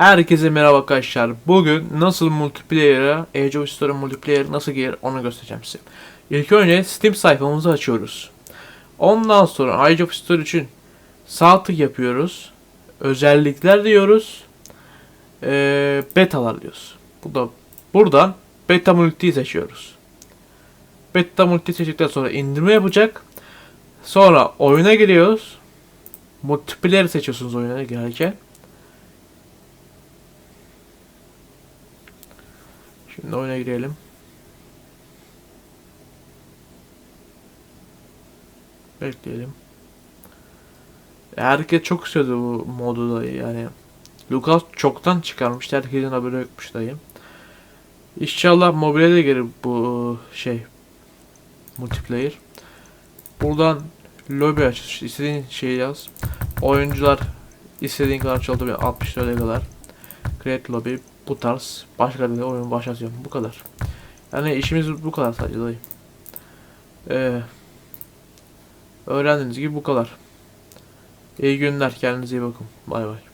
Herkese merhaba arkadaşlar. Bugün nasıl multiplayer'a, Age of Story multiplayer nasıl gelir onu göstereceğim size. İlk önce Steam sayfamızı açıyoruz. Ondan sonra Age of Story için sağ tık yapıyoruz. Özellikler diyoruz. Ee, betalar diyoruz. Bu da buradan beta multi'yi seçiyoruz. Beta multi seçtikten sonra indirme yapacak. Sonra oyuna giriyoruz. Multiplayer seçiyorsunuz oyuna girerken. Şimdi oyuna girelim. Bekleyelim. Herkes çok istiyordu bu modu da yani. Lucas çoktan çıkarmıştı. Herkesin haberi yokmuş dayı. İnşallah mobile de gelir bu şey multiplayer. Buradan lobby aç. istediğin şeyi yaz. Oyuncular istediğin kadar çaldı 60 liraya kadar. Create lobby bu tarz başka bir oyun başlatıyorum. Bu kadar. Yani işimiz bu kadar sadece dayı. Ee, öğrendiğiniz gibi bu kadar. İyi günler. Kendinize iyi bakın. Bay bay.